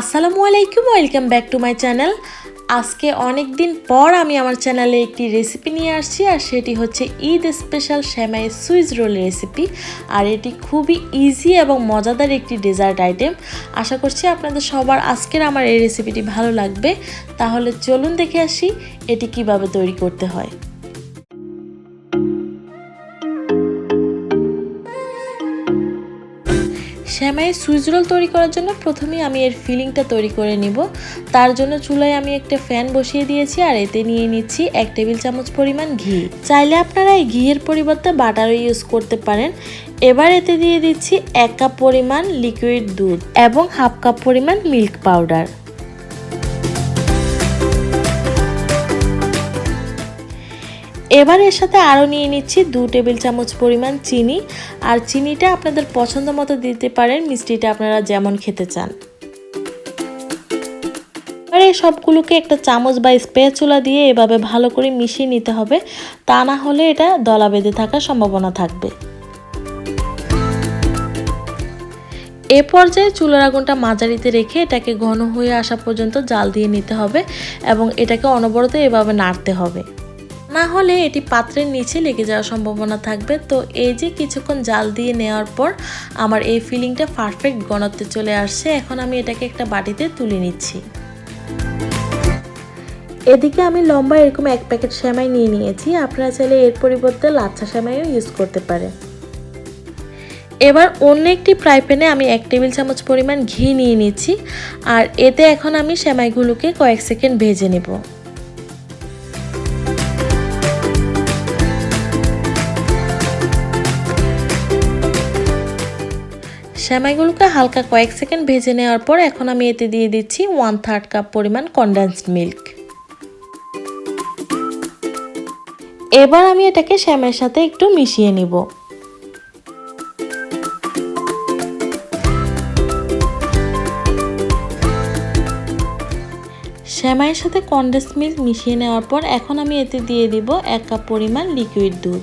আসসালামু আলাইকুম, welcome back to my channel. আজকে অনেক দিন পর আমি আমার চ্যানেলে একটি রেসিপি নিয়ে আসছি, আর সেটি হচ্ছে ঈদ স্পেশাল শ্যামাই সুইচ রোল রেসিপি। আর এটি খুবই ইজি এবং মজাদার একটি ডেজার্ট আইটেম আশা করছি আপনাদের সবার আজকের আমার এই রেসিপিটি ভালো লাগবে। তাহলে চলুন দেখে আসি, এটি কীভাবে তৈরি করতে হয়। শ্যামাই সুইচ রোল তৈরি করার জন্য প্রথমেই আমি এর ফিলিংটা তৈরি করে নিব। তার জন্য চুলায় আমি একটা ফ্যান বসিয়ে দিয়েছি আর এতে নিয়ে নিচ্ছি এক টেবিল চামচ পরিমাণ ঘি। চাইলে আপনারা এই ঘিয়ের পরিবর্তে বাটারও ইউজ করতে পারেন। এবার এতে দিয়ে দিচ্ছি এক কাপ পরিমাণ লিকুইড দুধ এবং হাফ কাপ পরিমাণ মিল্ক পাউডার এবার এর সাথে আরও নিয়ে নিচ্ছি দু টেবিল চামচ পরিমাণ চিনি। আর চিনিটা আপনাদের পছন্দ মতো দিতে পারেন, মিষ্টিটা আপনারা যেমন খেতে চান। এবারে সবগুলোকে একটা চামচ বা স্পেচুলা দিয়ে এভাবে ভালো করে মিশিয়ে নিতে হবে। তা না হলে এটা দলা বেঁধে থাকার সম্ভাবনা থাকবে। এ পর্যায়ে চুলার আগুনটা মাঝারিতে রেখে এটাকে ঘন হয়ে আসা পর্যন্ত জাল দিয়ে নিতে হবে এবং এটাকে অনবরত এভাবে নাড়তে হবে। না হলে এটি পাত্রের নিচে লেগে যাওয়ার সম্ভাবনা থাকবে। তো এই যে কিছুক্ষণ জাল দিয়ে নেওয়ার পর আমার এই ফিলিংটা পারফেক্ট গণত্বে চলে আসছে। এখন আমি এটাকে একটা বাটিতে তুলে নিচ্ছি। এদিকে আমি লম্বা এরকম এক প্যাকেট শ্যামাই নিয়ে নিয়েছি। আপনারা চাইলে এর পরিবর্তে লাচ্ছা শ্যামাইও ইউজ করতে পারেন। এবার অন্য একটি ফ্রাই প্যানে আমি এক টেবিল চামচ পরিমাণ ঘি নিয়ে নিচ্ছি। আর এতে এখন আমি শ্যামাইগুলোকে কয়েক সেকেন্ড ভেজে নেব। শ্যামাইগুলোকে হালকা কয়েক সেকেন্ড ভেজে নেওয়ার পর এখন আমি এতে দিয়ে দিচ্ছি ওয়ান থার্ড কাপ পরিমাণ কনডেন্সড মিল্ক এবার আমি এটাকে শ্যামের সাথে একটু মিশিয়ে নিব। শ্যামাইয়ের সাথে কনডেন্স মিল্ক মিশিয়ে নেওয়ার পর এখন আমি এতে দিয়ে দিব এক কাপ পরিমাণ লিকুইড দুধ।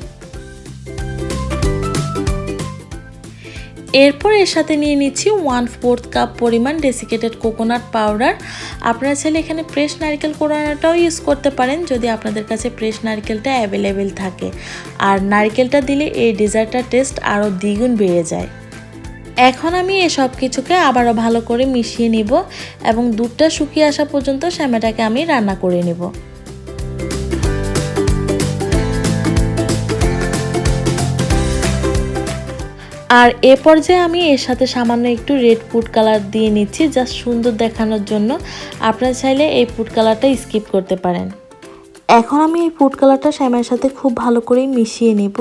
এরপর এর সাথে নিয়ে নিচ্ছি ওয়ান ফোর্থ কাপ পরিমাণ ডেসিকেটেড কোকোনাট পাউডার আপনারা চাইলে এখানে ফ্রেশ নারকেল কোড়ানোটাও ইউজ করতে পারেন যদি আপনাদের কাছে ফ্রেশ নারকেলটা অ্যাভেলেবেল থাকে। আর নারকেলটা দিলে এই ডেজার্টটার টেস্ট আরও দ্বিগুণ বেড়ে যায়। এখন আমি এসব কিছুকে আবারও ভালো করে মিশিয়ে নিব এবং দুধটা শুকিয়ে আসা পর্যন্ত শ্যামাটাকে আমি রান্না করে নেব। আর এ পর্যায়ে আমি এর সাথে সামান্য একটু রেড ফুড কালার দিয়ে নিচ্ছি জাস্ট সুন্দর দেখানোর জন্য। আপনারা চাইলে এই ফুড কালারটা স্কিপ করতে পারেন। এখন আমি এই ফুড কালারটা শ্যামের সাথে খুব ভালো করে মিশিয়ে নিব।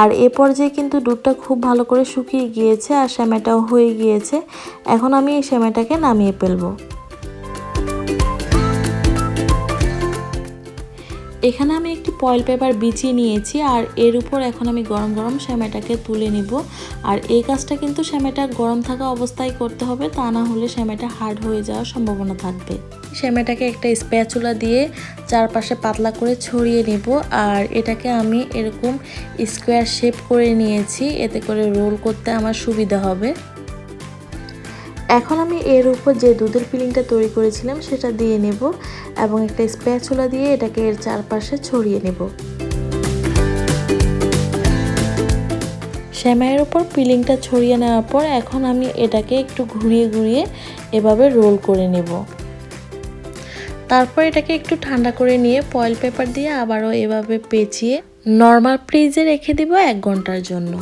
আর এ পর্যায়ে কিন্তু দুধটা খুব ভালো করে শুকিয়ে গিয়েছে আর শ্যামাটাও হয়ে গিয়েছে। এখন আমি এই শ্যামাটাকে নামিয়ে ফেলব। এখানে আমি পয়েল পেপার বিছিয়ে নিয়েছি আর এর উপর এখন আমি গরম গরম শ্যামাটাকে তুলে নিব। আর এই কাজটা কিন্তু শ্যামাটা গরম থাকা অবস্থায় করতে হবে, তা না হলে শ্যামাটা হার্ড হয়ে যাওয়ার সম্ভাবনা থাকবে। শ্যামাটাকে একটা স্প্যাচুলা দিয়ে চারপাশে পাতলা করে ছড়িয়ে নেব, আর এটাকে আমি এরকম স্কোয়ার শেপ করে নিয়েছি, এতে করে রোল করতে আমার সুবিধা হবে। এখন আমি এর উপর যে দুধের ফিলিংটা তৈরি করেছিলাম, সেটা দিয়ে নেব এবং একটা স্প্যাচুলা দিয়ে এটাকে এর চারপাশে ছড়িয়ে নেব। শ্যামাইয়ের উপর ফিলিংটা ছড়িয়ে নেওয়ার পর এখন আমি এটাকে একটু ঘুরিয়ে ঘুরিয়ে এভাবে রোল করে নেব। তারপর এটাকে একটু ঠান্ডা করে নিয়ে ফয়েল পেপার দিয়ে আবারও এভাবে পেঁচিয়ে নর্মাল ফ্রিজে রেখে দিব এক ঘণ্টার জন্য।